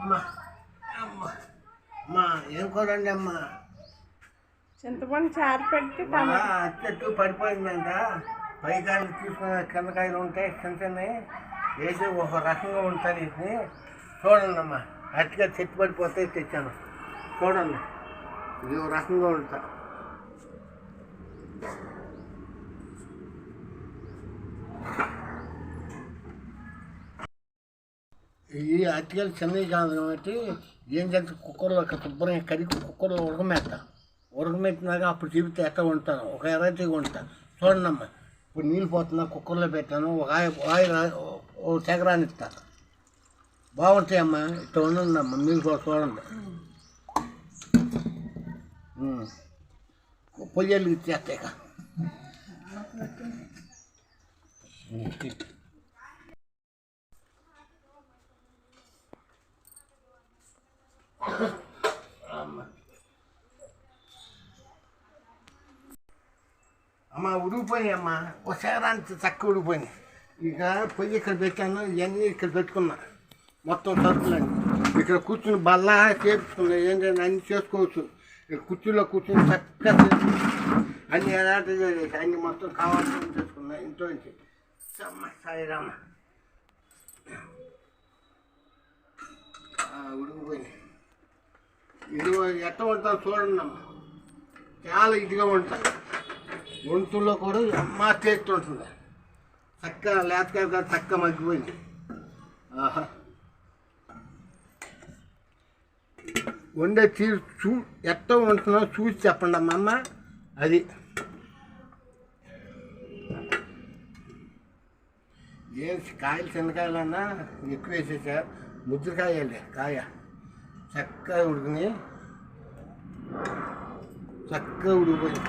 అమ్మా. అమ్మా. అమ్మా ఏం కూరండి అమ్మా? చింతపండు చారు పెట్టి చెట్టు పడిపోయిందంట. పైకాయలు తీసుకున్న కిందకాయలు ఉంటాయి చిన్న చిన్నవి. వేసి ఒక రకంగా ఉంటుంది ఇది చూడండి అమ్మా అట్టిగా చెట్టు పడిపోతే తెచ్చాను. చూడండి. ఇది ఒక రకంగా ఉంటా. ఈ అట్టికలు చిన్నవి కాదు కాబట్టి ఏం చేస్తే కుక్కర్లో శుభ్రంగా కడిగి కుక్కర్లో ఉడకమేస్తా ఉడకమెట్టినాక అప్పుడు చెబితే ఎట్లా ఉంటాను ఒక ఎర్రటిగా ఉంటాను చూడండి అమ్మా ఇప్పుడు నీళ్ళు పోతున్నా కుక్కర్లో పెట్టాను ఒక ఆయ ఆయిల్ ఓ చగరాన్ని ఇస్తాను బాగుంటాయి అమ్మా ఇట్లా ఉండండి అమ్మా కూడా చూడండి. పొయ్యలు ఇచ్చేస్తాయి అమ్మ అమ్మా. ఒకసారి చక్క ఉడికిపోయినాయి ఇక పొయ్యి ఇక్కడ పెట్టాను ఇవన్నీ ఇక్కడ పెట్టుకున్నా. మొత్తం సరుకులన్నీ. ఇక్కడ కూర్చుని బల్లా చేపించుకున్నా ఏంటంటే అన్ని చేసుకోవచ్చు. ఇక్కడ కుర్చీలో కూర్చుని చక్కగా చేసుకున్నా అన్ని ఎలాంటి చేసి అన్ని మొత్తం కావాల్సిన చేసుకున్నా ఇంట్లో నుంచి. అమ్మ సాయిరామ్మ ఉడికిపోయినాయి ఇది ఎట్ట ఉంటాను చూడండి అమ్మ చాలా ఇదిగా ఉంటాయి. గొంతుల్లో కూడా అమ్మ టేస్ట్ ఉంటుంది చక్కగా లేతకాయ కాదు చక్కగా మగ్గిపోయింది. ఆహా. వండే తీరు చూ ఎట్ట ఉంటున్నా చూసి చెప్పండి అమ్మ అది. ఏం కాయలు చిన్నకాయలన్నా ఎక్కువ వేసేసారు ముద్రకాయలే కాయ. చక్కగా ఉడికినాయి. చక్కగా ఉడికిపోయింది.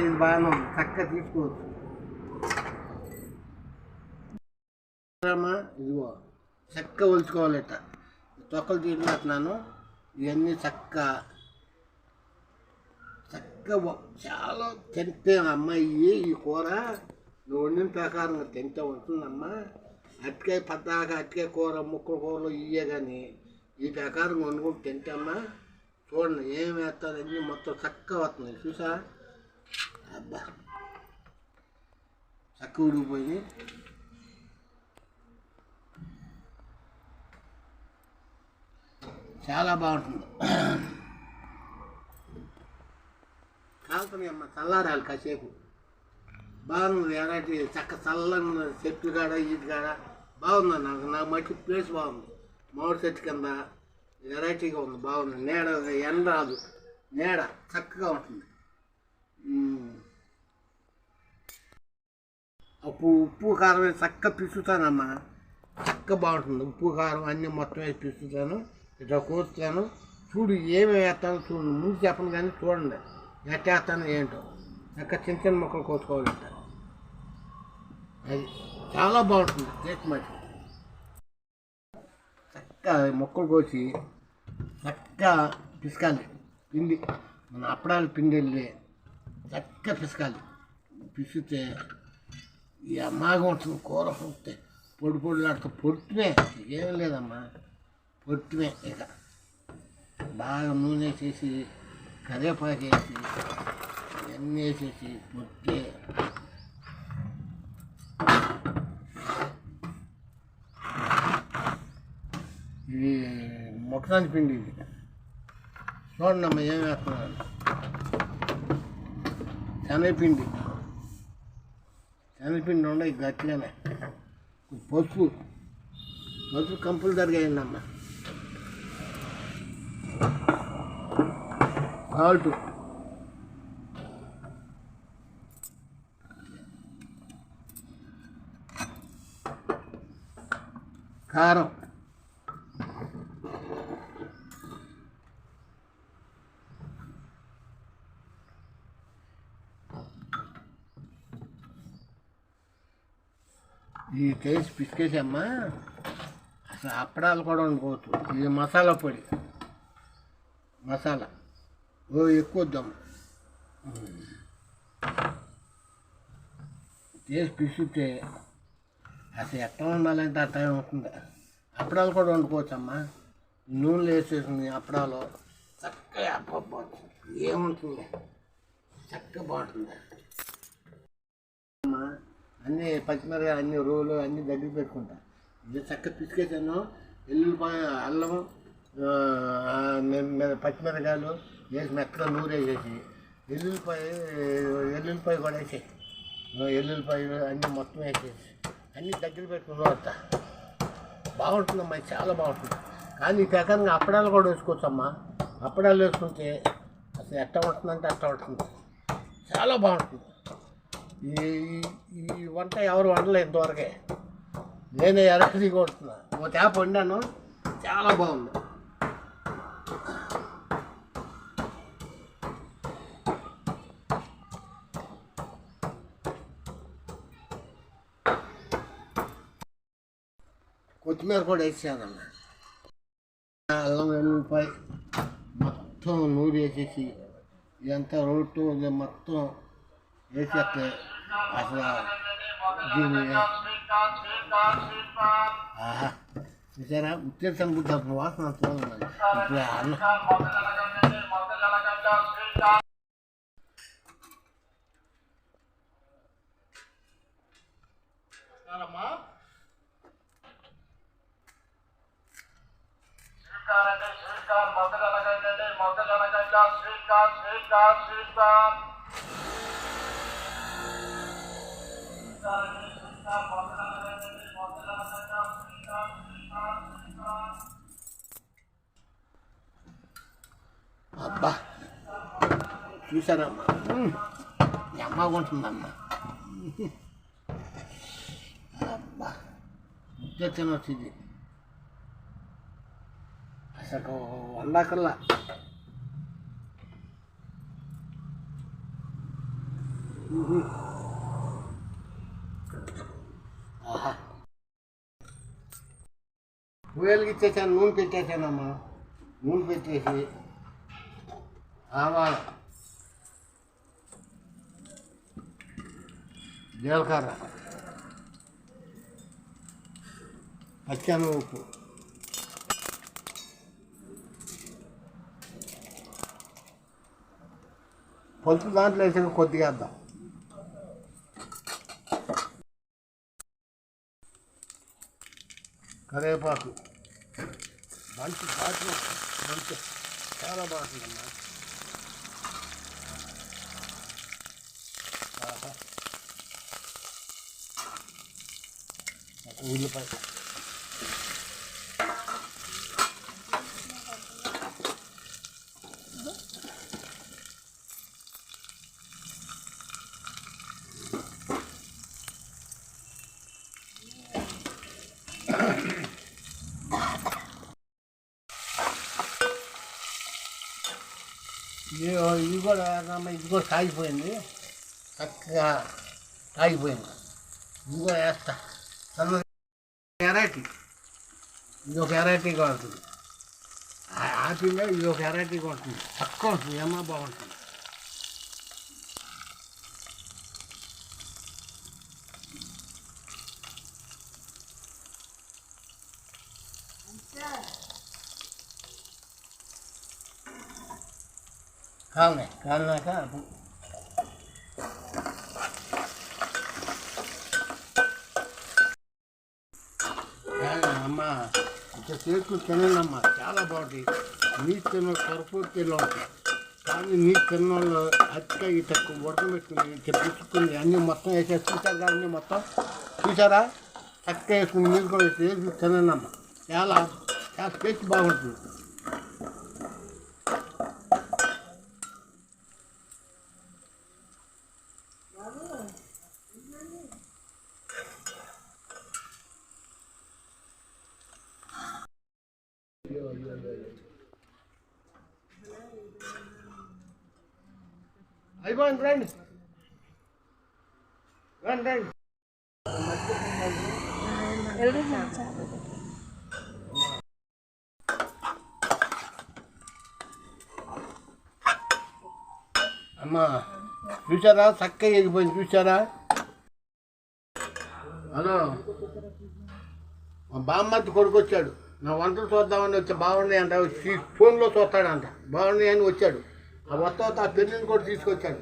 ఇది బాగానే ఉంది చక్కగా తీసుకోవచ్చు. అమ్మా ఇదిగో చక్క ఒలుచుకోవాలట. తొక్కలు తీసినట్టున్నాను ఇవన్నీ చక్క చక్క చాలా తింటే అమ్మాయి ఈ కూర. నువ్వు వండిన ప్రకారం తింటే ఉంటుందమ్మా. అట్టికాయ పద్దాక అట్టికాయ కూర ముక్కల కూరలు ఇయ్యే కానీ ఈ ప్రకారం వండుకుంటూ తింటామా చూడండి ఏం వేస్తారు అన్నీ మొత్తం చక్కగా వస్తున్నాయి. చూసా అబ్బా. చక్క ఉడికిపోయి చాలా బాగుంటుంది. కాలుతున్నాయి అమ్మ చల్లారాలి కాసేపు. బాగుంది ఎలాంటి చక్క చల్లని ఉన్నది కాడ ఈటి కాడ. బాగుంది నాకు నా మట్టి ప్లేస్ బాగుంది. మామిడి చెట్టు కింద వెరైటీగా ఉంది బాగుంది. నీడ ఎండ రాదు. నీడ చక్కగా ఉంటుంది. అప్పుడు ఉప్పు కారం వేసి చక్క పిసుతానమ్మా. చక్క బాగుంటుంది. ఉప్పు కారం అన్నీ మొత్తం వేసి పిసుతాను. ఇట్లా కోస్తాను. చూడు ఏమేమి వేస్తాను చూడు. ముందు చెప్పను కానీ చూడండి. ఎట్టేస్తాను ఏంటో. చక్క చిన్న చిన్న మొక్కలు కోసుకోవాలి అది చాలా బాగుంటుంది. కేక్ మట్టి చక్క మొక్కలు కోసి చక్క పిసకాలి. పిండి. మన అప్పడాలు పిండి వెళ్ళి చక్క పిసకాలి. పిసితే ఈ అమ్మాగా ఉంటుంది కూర పుట్టే పొడి పొడి పొట్టుమే ఏం లేదమ్మా. పొట్టుమే ఇక. బాగా నూనె వేసేసి కరివేపాకు వేసి ఇవన్నీ వేసేసి పొట్టే. ఇది మొక్కదాని పిండి ఇది. చూడండి అమ్మ ఏం వేస్తున్నాను శనగపిండి శనగపిండి ఉండవు గట్లనే పసుపు పసుపు కంపల్సరిగా అయిందమ్మా సాల్ట్. కారం. ఈ టేస్ట్ పిసికేసమ్మా అసలు అప్పడాలు కూడా వండుకోవచ్చు ఇది మసాలా పొడి. మసాలా. ఓ ఎక్కువ వద్దాం చేసి పిసితే అసలు ఎట్లా ఉండాలంటే ఆ టైం అవుతుంది అప్పడాలు కూడా వండుకోవచ్చమ్మా. అమ్మా నూనెలో వేసేసింది అప్పడాలు చక్కగా అప్ప ఏముంటుంది? చక్కగా బాగుంటుంది. అన్నీ పచ్చిమిరకాయ అన్ని రోలు అన్నీ దగ్గర పెట్టుకుంటా. ఇది చక్కగా పిసికేసాను. ఎల్లుల్లిపాయ అల్లం పచ్చిమిరకాయలు వేసి మెత్తగా నూరు వేసేసి ఎల్లుల్లిపాయ ఎల్లుల్లిపాయ కూడా వేసేసి ఎల్లుల్లిపాయ అన్నీ మొత్తం వేసేసి అన్నీ దగ్గర పెట్టుకుని వస్తా. బాగుంటుందమ్మా చాలా బాగుంటుంది. కానీ ఈ ప్రకారంగా అప్పడాలు కూడా వేసుకోవచ్చమ్మా. అప్పడాలు వేసుకుంటే అసలు ఎట్ట ఉంటుందంటే అట్ట ఉంటుంది చాలా బాగుంటుంది. ఈ ఈ- ఈ వంట ఎవరు వండలేదు ఇంతవరకే. నేనే ఎరసి కొడుతున్నా. ఒక చేప వండాను. చాలా బాగుంది. కొత్తిమీర కూడా వేసానన్న అల్లం వెల్లుల్లిపాయ మొత్తం నూరు వేసేసి ఇదంతా రోడ్డు మొత్తం వేసేస్తే అసలు దీన్ని ఆహా చూసారా ఉత్తేజం బుద్ధ వాసన అంత బాగుందండి. ఇప్పుడు అన్న శ్రీకారంటే అబ్బా చూసారమ్మా మ్మ్. ఎమ్మగా ఉంటుందమ్మా అబ్బా ముద్ద తినొచ్చు ఇది అసలు వండాకల్లా మ్మ్. పువ్వులకి ఇచ్చేసాను నూనె పెట్టేసానమ్మా. నూనె పెట్టేసి ఆవాలు జీలకర్ర పచ్చని ఉప్పు పొలుపు దాంట్లో వేసాక కొద్దిగా వేద్దాం. కరివేపాకు. మంచి బాగా మంచి చాలా బాగుంటుందమ్మా ఆహా. ఒక ఉల్లిపాయ ఇది ఇది కూడా ఇది కూడా సాగిపోయింది చక్కగా తాగిపోయింది ఇది కూడా వేస్తా. సన్న వెరైటీ ఇది ఒక వెరైటీ కొడుతుంది ఆ- ఇది ఒక వెరైటీ కొడుతుంది చక్క ఉంటుంది. ఏమో బాగుంటుంది. కావాలి కాలినాక అమ్మ ఇట్లా చేసుకుని తినండి చాలా బాగుంటాయి నీరు తిన్న సరిపోతేలో ఉంటాయి కానీ నీరు తిన్న వాళ్ళు అతిక ఈ తక్కువ ఉడకబెట్టుకుని ఇట్లా పిచ్చుకుని అన్నీ మొత్తం వేసేసి చూసారు కదా అన్నీ మొత్తం చూసారా చక్కగా వేసుకుని నీరు కూడా వేసి తినండి అమ్మ చాలా చాలా టేస్ట్ బాగుంటుంది అయిపోయింది రండి రండి రండి అమ్మా చూసారా చక్కగా ఎగిపోయింది చూసారా హలో. మా బామ్మర్తి కొడుకు వచ్చాడు నా వంటలు చూద్దామని వచ్చి బాగున్నాయి అంట వచ్చి ఫోన్లో చూస్తాడంట. బాగున్నాయి అని వచ్చాడు. ఆ వస్తా ఆ పెళ్ళిని కూడా తీసుకొచ్చాడు.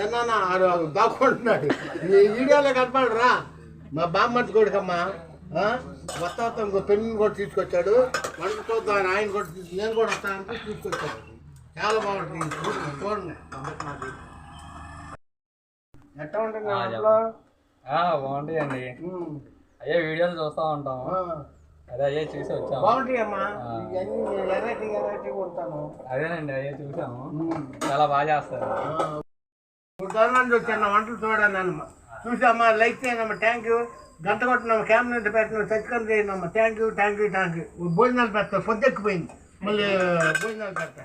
ఏమన్నా ఆడు దాక్కుంటున్నాడు. ఈ వీడియోలో కనపడు రా మా బామ్మర్తి కొడుకమ్మా? వస్తా ఇంకో పెళ్ళిని కూడా తీసుకొచ్చాడు. వంట చూద్దామని ఆయన కూడా నేను కూడా వస్తానంటే తీసుకొచ్చాడు. చాలా బాగుంటుంది. చూడండి, ఎట్లా ఉంటుంది బాగుంటాయండి. అయ్యే వీడియోలు చూస్తూ ఉంటాం ఆ. అదే అయ్యే చూసి వచ్చాము. బాగుంటాయమ్మా ఆ. ఇవన్నీ ఎర్రటి ఎర్రటి కొడతాను. అదేనండి అయ్యే చూసాము. చాలా బాగా చేస్తారు. ఉదాహరణ వచ్చాను వంటలు చూడాలన్నమ్మా చూసామ్మా లైక్ చేయనమ్మా థ్యాంక్ యూ గంట కొట్టినమ్మా కెమెరా పెట్టిన సచ్చికొని చేయనమ్మా thank you thank you thank you భోజనాలు పెడతా. పొద్దెక్కిపోయింది మళ్ళీ భోజనాలు పెడతా.